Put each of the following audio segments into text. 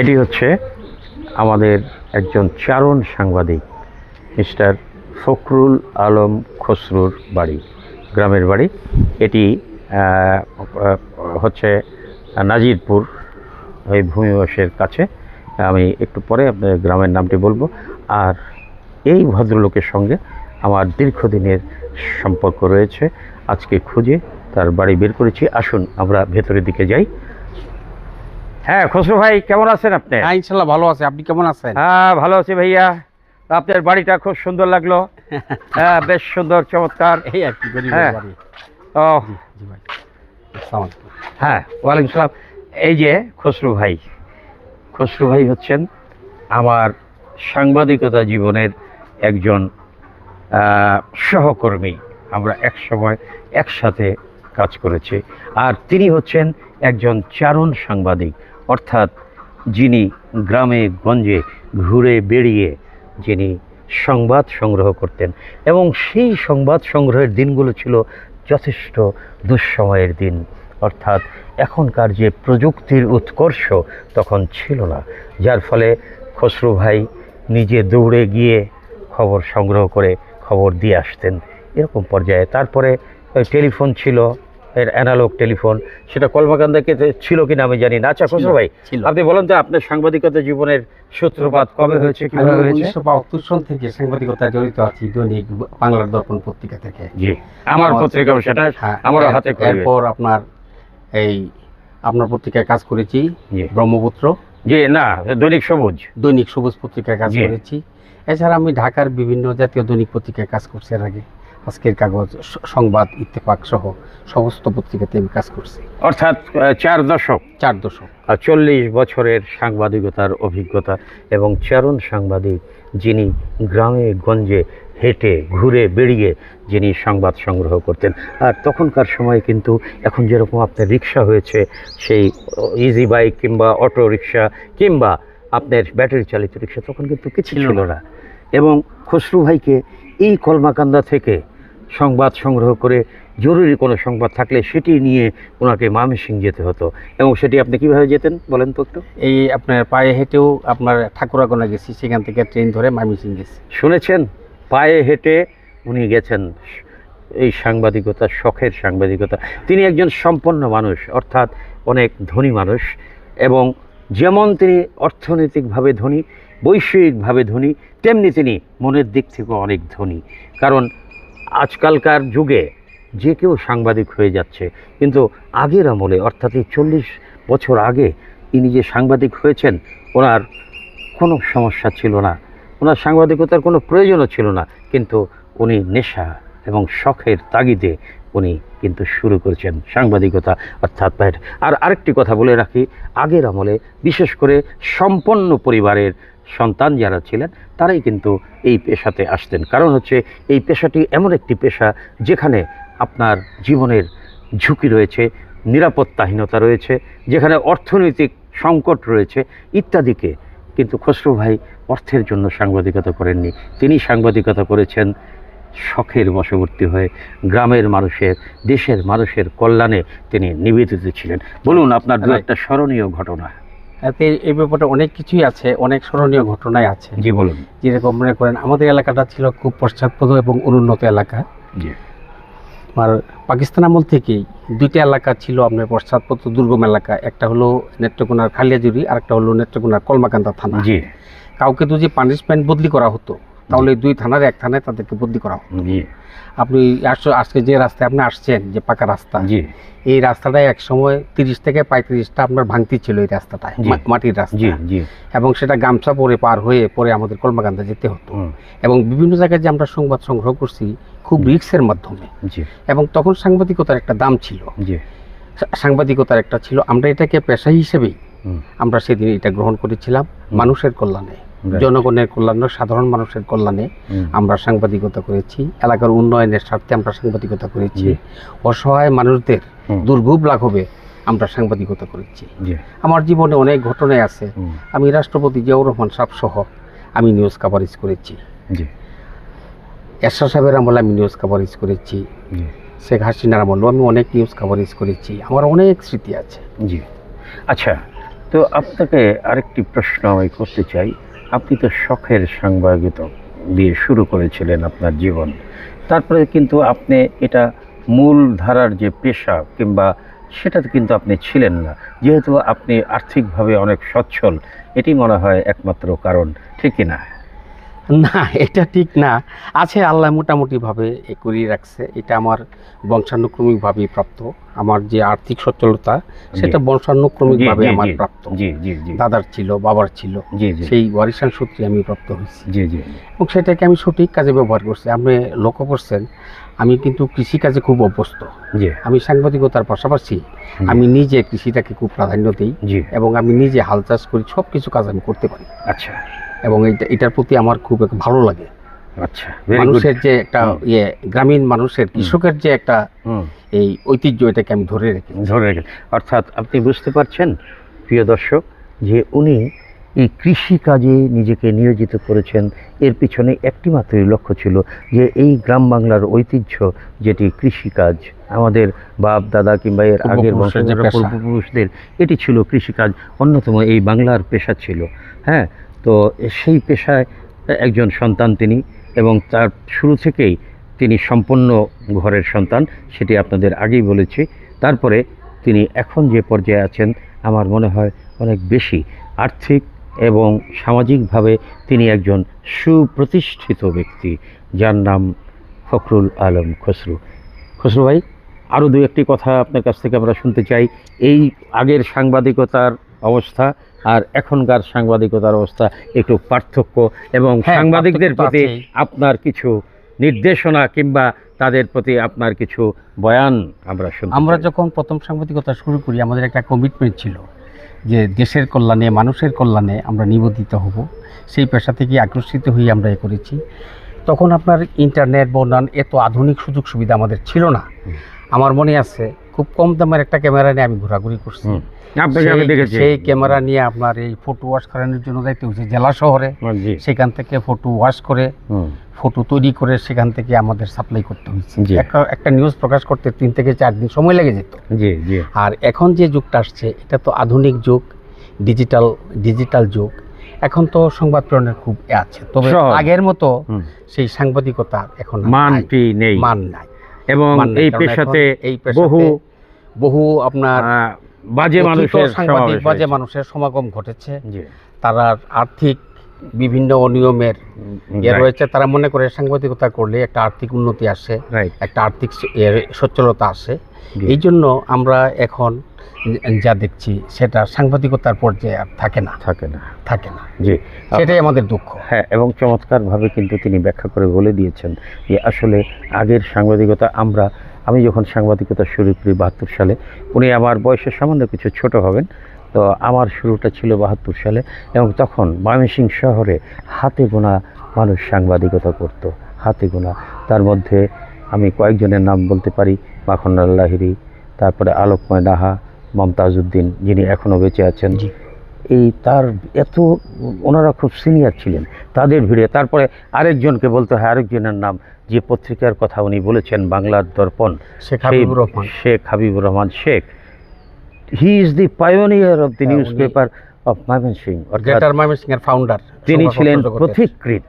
এটি হচ্ছে আমাদের একজন চারণ সাংবাদিক, মিস্টার ফখরুল আলম খসরুর বাড়ি, গ্রামের বাড়ি। এটি হচ্ছে নাজিরপুর, ওই ভূমিবাসের কাছে। আমি একটু পরে আপনার গ্রামের নামটি বলব। আর এই ভদ্রলোকের সঙ্গে আমার দীর্ঘদিনের সম্পর্ক রয়েছে। আজকে খুঁজে তার বাড়ি বের করেছি। আসুন, আমরা ভেতরের দিকে যাই। হ্যাঁ খসরু ভাই কেমন আছেন আপনি? হ্যাঁ ইনশাল্লাহ ভালো আছে। আপনি কেমন আছেন? হ্যাঁ ভালো আছি ভাইয়া। আপনার বাড়িটা খুব সুন্দর লাগল। হ্যাঁ বেশ সুন্দর চমৎকার। এই আর কি হ্যাঁ। ও। হ্যাঁ ওয়ালাইকুম সালাম। এই যে খসরু ভাই খসরু ভাই হচ্ছেন আমার সাংবাদিকতা জীবনের একজন সহকর্মী। আমরা এক সময় একসাথে কাজ করেছি। আর তিনি হচ্ছেন একজন চারণ সাংবাদিক। অর্থাৎ যিনি গ্রামে, গঞ্জে ঘুরে বেড়িয়ে যিনি সংবাদ সংগ্রহ করতেন এবং সেই সংবাদ সংগ্রহের দিনগুলো ছিল যথেষ্ট দুঃসময়ের দিন। অর্থাৎ এখনকার যে প্রযুক্তির উৎকর্ষ তখন ছিল না, যার ফলে খসরু ভাই নিজে দৌড়ে গিয়ে খবর সংগ্রহ করে খবর দিয়ে আসতেন এরকম পর্যায়ে। তারপরে টেলিফোন ছিল অ্যানালগ টেলিফোন সেটা কলমাকান্দাকে ছিল কিনা আমি জানি না। আচ্ছা খসরু ভাই আপনি বলেন তো আপনার সাংবাদিকতা জীবনের সূত্রপাত কবে হয়েছে কীভাবে হয়েছে? উনিশশো বাহাত্তর সন থেকে সাংবাদিকতায় জড়িত আছি দৈনিক বাংলার দর্পণ পত্রিকা থেকে। জি আমার আমার- পত্রিকাও সেটা হ্যাঁ আমারও এর- হাতে করে এরপর আপনার এই আপনার পত্রিকায় কাজ করেছি ব্রহ্মপুত্র। জি না দৈনিক সবুজ। দৈনিক সবুজ পত্রিকায় কাজ করেছি। এছাড়া আমি ঢাকার বিভিন্ন জাতীয় দৈনিক পত্রিকায় কাজ করছি এর আগে আজকের কাগজ সংবাদ ইত্তেফাক সহ। সমস্ত পত্রিকাতে আমি কাজ করছি। অর্থাৎ চার দশক। চার দশক। আর চল্লিশ বছরের সাংবাদিকতার অভিজ্ঞতা এবং চারণ সাংবাদিক যিনি গ্রামে গঞ্জে হেঁটে ঘুরে বেরিয়ে যিনি সংবাদ সংগ্রহ করতেন। আর তখনকার সময় কিন্তু এখন যেরকম আপনার রিক্সা হয়েছে সেই ইজি বাইক কিংবা অটো রিক্সা কিংবা আপনার ব্যাটারি চালিত রিক্সা তখন কিন্তু কিছু ছিল ছিল না। এবং খসরু ভাইকে এই কলমাকান্দা থেকে সংবাদ সংগ্রহ করে জরুরি কোনো সংবাদ থাকলে সেটি নিয়ে ওনাকে মামিসিং যেতে হতো। এবং সেটি আপনি কীভাবে যেতেন বলেন তো একটু? এই আপনার পায়ে হেঁটেও আপনার ঠাকুরাগোনা গেছি সেখান থেকে ট্রেন ধরে মাইমিসিং গেছি। শুনেছেন? পায়ে হেঁটে উনি গেছেন। এই সাংবাদিকতা শখের সাংবাদিকতা। তিনি একজন সম্পন্ন মানুষ অর্থাৎ অনেক ধনী মানুষ। এবং যেমন তিনি অর্থনৈতিকভাবে ধনী বৈষয়িকভাবে ধনী তেমনি তিনি মনের দিক থেকেও অনেক ধনী। কারণ আজকালকার যুগে যে কেউ সাংবাদিক হয়ে যাচ্ছে, কিন্তু আগের আমলে, অর্থাৎ এই চল্লিশ বছর আগে ইনি যে সাংবাদিক হয়েছেন, ওনার কোনো সমস্যা ছিল না। ওনার সাংবাদিকতার কোনো প্রয়োজনও ছিল না, কিন্তু উনি নেশা এবং শখের তাগিদে উনি কিন্তু শুরু করেছেন সাংবাদিকতা, অর্থাৎ আর আরেকটি কথা বলে রাখি, আগের আমলে বিশেষ করে সম্পন্ন পরিবারের সন্তান যারা ছিলেন তারাই কিন্তু এই পেশাতে আসতেন। কারণ হচ্ছে এই পেশাটি এমন একটি পেশা যেখানে আপনার জীবনের ঝুঁকি রয়েছে নিরাপত্তাহীনতা রয়েছে যেখানে অর্থনৈতিক সংকট রয়েছে ইত্যাদিকে কিন্তু খসরু ভাই অর্থের জন্য সাংবাদিকতা করেননি। তিনি সাংবাদিকতা করেছেন শখের বশবর্তী হয়ে গ্রামের মানুষের দেশের মানুষের কল্যাণে তিনি নিবেদিত ছিলেন। বলুন আপনার দু Right. একটা স্মরণীয় ঘটনা। এতে এই ব্যাপারে অনেক কিছুই আছে অনেক স্মরণীয় ঘটনাই আছে। জি বলুন। যেরকম মনে করেন আমাদের এলাকাটা ছিল খুব পশ্চাৎপদ এবং অনুন্নত এলাকা। জি। আর পাকিস্তান আমল থেকেই দুইটা এলাকা ছিল আপনার পশ্চাৎপদ দুর্গম এলাকা। একটা হলো নেত্রকোনার খালিয়াজুরি আর একটা হলো নেত্রকোনার কলমাকান্দা থানা। জি। কাউকে তো যে পানিশমেন্ট বদলি করা হতো তাহলে দুই থানার এক থানায় তাদেরকে বদলি করা হতো জি। আপনি আজকে যে রাস্তায় আপনি আসছেন যে পাকা রাস্তা জি। এই রাস্তাটায় এক সময় তিরিশ থেকে পঁয়ত্রিশটা আপনার ভাঙতি ছিল এই রাস্তাটায় মাটির রাস্তা। জি জি। এবং সেটা গামছা পরে পার হয়ে পরে আমাদের কলমাকান্দা যেতে হতো। এবং বিভিন্ন জায়গায় যে আমরা সংবাদ সংগ্রহ করছি খুব রিক্সের মাধ্যমে। এবং তখন সাংবাদিকতার একটা দাম ছিল। সাংবাদিকতার একটা ছিল। আমরা এটাকে পেশা হিসেবেই আমরা সেদিন এটা গ্রহণ করেছিলাম। মানুষের কল্যাণে. জনগণের কল্যাণে সাধারণ মানুষের কল্যাণে আমরা সাংবাদিকতা করেছি। এলাকার উন্নয়নের স্বার্থে আমরা সাংবাদিকতা করেছি। অসহায় মানুষদের দুর্ভোগ লাঘবে আমরা সাংবাদিকতা করেছি। আমার জীবনে অনেক ঘটনায় আছে। আমি রাষ্ট্রপতি জিয়াউর রহমান সাহেব সহ আমি নিউজ কাভারেজ করেছি। এরশাদ সাহেবের আমলে আমি নিউজ কাভারেজ করেছি। শেখ হাসিনার আমলেও আমি অনেক নিউজ কাভারেজ করেছি। আমার অনেক স্মৃতি আছে। জি। আচ্ছা তো আপনাকে আরেকটি প্রশ্ন আমি করতে চাই। আপনি তো শখের সাংবাদিক দিয়ে শুরু করেছিলেন আপনার জীবন। তারপরে কিন্তু আপনি এটা মূল ধারার যে পেশা কিংবা সেটাতে কিন্তু আপনি ছিলেন না। যেহেতু আপনি আর্থিকভাবে অনেক সচ্ছল, এটি মনে হয় একমাত্র কারণ ঠিকই না না এটা ঠিক না। আছে আল্লাহ মোটামুটিভাবে এ করিয়ে রাখছে। এটা আমার বংশানুক্রমিকভাবেই প্রাপ্ত। আমার যে আর্থিক সচ্ছলতা সেটা বংশানুক্রমিকভাবে আমার প্রাপ্ত। দাদার ছিল বাবার ছিল জি জি। সেই ওয়ারিসান সূত্রে আমি প্রাপ্ত হয়েছি। জি জি। এবং সেটাকে আমি সঠিক কাজে ব্যবহার করছি। আপনি লক্ষ্য করছেন আমি কিন্তু কৃষিকাজে খুব অভ্যস্ত। জি। আমি সাংবাদিকতার পাশাপাশি আমি নিজে কৃষিটাকে খুব প্রাধান্য দিই জি। এবং আমি নিজে হাল চাষ করি সব কিছু কাজ আমি করতে পারি। আচ্ছা। এবং এটা এটার প্রতি আমার খুব ভালো লাগে। আচ্ছা মানুষের যে একটা ইয়ে গ্রামীণ মানুষের কৃষকের যে একটা এই ঐতিহ্য এটাকে আমি ধরে রেখে ধরে রেখে অর্থাৎ আপনি বুঝতে পারছেন প্রিয় দর্শক যে উনি এই কৃষি কাজে নিজেকে নিয়োজিত করেছেন। এর পিছনে একটি মাত্রই লক্ষ্য ছিল যে এই গ্রাম বাংলার ঐতিহ্য যেটি কৃষিকাজ আমাদের বাপ দাদা কিংবা এর আগের। পূর্বপুরুষদের এটি ছিল কৃষিকাজ অন্যতম এই বাংলার পেশা ছিল। হ্যাঁ তো সেই পেশায় একজন সন্তান তিনি এবং তার শুরু থেকেই তিনি সম্পন্ন ঘরের সন্তান সেটি আপনাদের আগেই বলেছি। তারপরে তিনি এখন যে পর্যায়ে আছেন আমার মনে হয় অনেক বেশি। আর্থিক এবং সামাজিকভাবে তিনি একজন সুপ্রতিষ্ঠিত ব্যক্তি যার নাম ফখরুল আলম খসরু। খসরু ভাই আরও দু একটি কথা আপনার কাছ থেকে আমরা শুনতে চাই। এই আগের সাংবাদিকতার অবস্থা আর এখনকার সাংবাদিকতার অবস্থা একটু পার্থক্য এবং হ্যাঁ, সাংবাদিকদের প্রতি আপনার কিছু নির্দেশনা কিংবা তাদের প্রতি আপনার কিছু বয়ান আমরা শুনতে আমরা যখন প্রথম সাংবাদিকতা শুরু করি আমাদের একটা কমিটমেন্ট ছিল। যে দেশের কল্যাণে মানুষের কল্যাণে আমরা নিবেদিত হব সেই পেশা থেকে আকর্ষিত হয়ে আমরা এ করেছি। তখন আপনার ইন্টারনেট বনান এত আধুনিক সুযোগ সুবিধা আমাদের ছিল না। আমার মনে আছে খুব কম দামের একটা ক্যামেরা নিয়ে আমি ঘোরাঘুরি করছি। আপনাকে আমি সেই- দেখেছি। সেই ক্যামেরা নিয়ে আপনার এই ফটো ওয়াশ করানোর জন্য যাইতে হয়েছে জেলা শহরে। সেখান থেকে ফটো ওয়াশ করে ফটো তৈরি করে সেখান থেকে আমাদের সাপ্লাই করতে হয়েছে। একটা একটা নিউজ প্রকাশ করতে তিন থেকে চার দিন সময় লেগে যেত। আর এখন যে যুগটা আসছে এটা তো আধুনিক যুগ ডিজিটাল ডিজিটাল যুগ। এখন তো সংবাদ প্রেরণের খুব আছে। তবে আগের মতো সেই সাংবাদিকতা এখন মানটি নেই। মান নাই। এবং এই পেশাতে এই পেশাতে বহু বহু আপনার বাজে মানুষের সাংবাদিক বাজে মানুষের সমাগম ঘটেছে। জি। তারা আর্থিক বিভিন্ন অনিয়মের ইয়ে রয়েছে। তারা মনে করে সাংবাদিকতা করলে একটা আর্থিক উন্নতি আসে একটা আর্থিক সচ্ছলতা আসে। এই জন্য আমরা এখন যা দেখছি সেটা সাংবাদিকতার পর্যায়ে আর থাকে না। থাকে না। থাকে না। জি। সেটাই আমাদের দুঃখ। হ্যাঁ এবং চমৎকারভাবে কিন্তু তিনি ব্যাখ্যা করে বলে দিয়েছেন যে আসলে আগের সাংবাদিকতা আমরা আমি যখন সাংবাদিকতা শুরু করি বাহাত্তর সালে, উনি আমার বয়সের সামান্য কিছু ছোট হবেন, তো আমার শুরুটা ছিল বাহাত্তর সালে এবং তখন ময়মনসিংহ শহরে হাতে গোনা মানুষ সাংবাদিকতা করত, হাতে গোনা তার মধ্যে আমি কয়েকজনের নাম বলতে পারি মাখন্নাল লাহিরি তারপরে আলোকময় নাহা মমতাজ উদ্দিন যিনি এখনও বেঁচে আছেন। এই তার এত ওনারা খুব সিনিয়র ছিলেন তাদের ভিড়ে। তারপরে আরেকজনকে বলতে হয় আরেকজনের নাম যে পত্রিকার কথা উনি বলেছেন বাংলার দর্পণ Sheikh Habibur Rahman. Sheikh Habibur Rahman Sheikh. He is the pioneer of the newspaper of Mymensingh অর্থাৎ গ্রেটার ময়মনসিং এর ফাউন্ডার তিনি ছিলেন পথিকৃৎ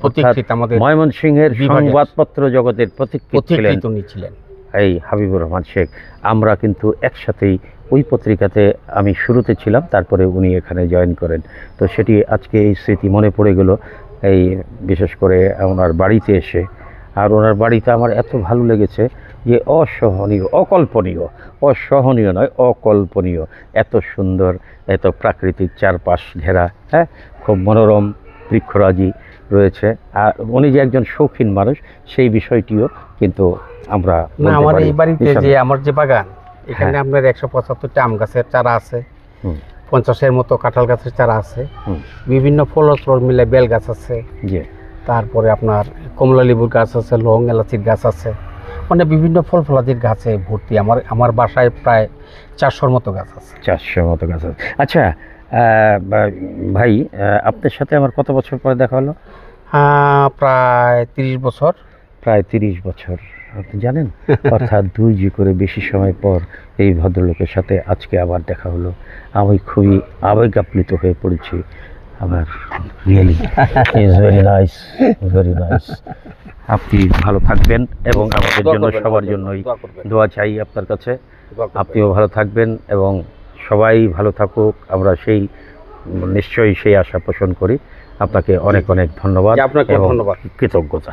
প্রতীক্ষিত আমাদের ময়মনসিংহের সংবাদপত্র জগতের প্রতীক্ষিত ছিলেন। এই হাবিবুর রহমান শেখ, আমরা কিন্তু একসাথেই ওই পত্রিকাতে আমি শুরুতে ছিলাম, তারপরে উনি এখানে জয়েন করেন। তো সেটি আজকে এই স্মৃতি মনে পড়ে গেল, এই বিশেষ করে ওনার বাড়িতে এসে। আর ওনার বাড়িতে আমার এত ভালো লেগেছে যে অসহনীয়, অকল্পনীয়, অসহনীয় নয়, অকল্পনীয়। এত সুন্দর, এত প্রাকৃতিক চারপাশ ঘেরা হ্যাঁ? খুব মনোরম বৃক্ষরাজি রয়েছে। আর উনি যে একজন শৌখিন মানুষ সেই বিষয়টিও কিন্তু আমরা আমার এই বাড়িতে যে আমার যে বাগান এখানে হ্যাঁ। আপনার একশো পঁচাত্তরটা আম গাছের চারা আছে পঞ্চাশের মতো কাঁঠাল গাছের চারা আছে বিভিন্ন ফল ফল মিলে বেল গাছ আছে তারপরে আপনার কমলা লেবুর গাছ আছে লং এলাচির গাছ আছে মানে বিভিন্ন ফল ফলাদির গাছে ভর্তি। আমার আমার বাসায় প্রায় চারশোর মতো গাছ আছে। চারশোর মতো গাছ আছে। আচ্ছা ভাই আপনার সাথে আমার কত বছর পরে দেখা হলো? আহ, প্রায় তিরিশ বছর। প্রায় তিরিশ বছর আপনি জানেন? অর্থাৎ দুই জি করে বেশি সময় পর এই ভদ্রলোকের সাথে আজকে আবার দেখা হলো। আমি খুবই আবেগ আপ্লুত হয়ে পড়েছি। আবার really is very nice very nice আপনি ভালো থাকবেন এবং আমাদের জন্য সবার জন্যই দোয়া চাই আপনার কাছে। আপনিও ভালো থাকবেন এবং সবাই ভালো থাকুক আমরা সেই নিশ্চয়ই সেই আশা পোষণ করি। আপনাকে অনেক অনেক ধন্যবাদ আপনাকে ধন্যবাদ। কৃতজ্ঞতা।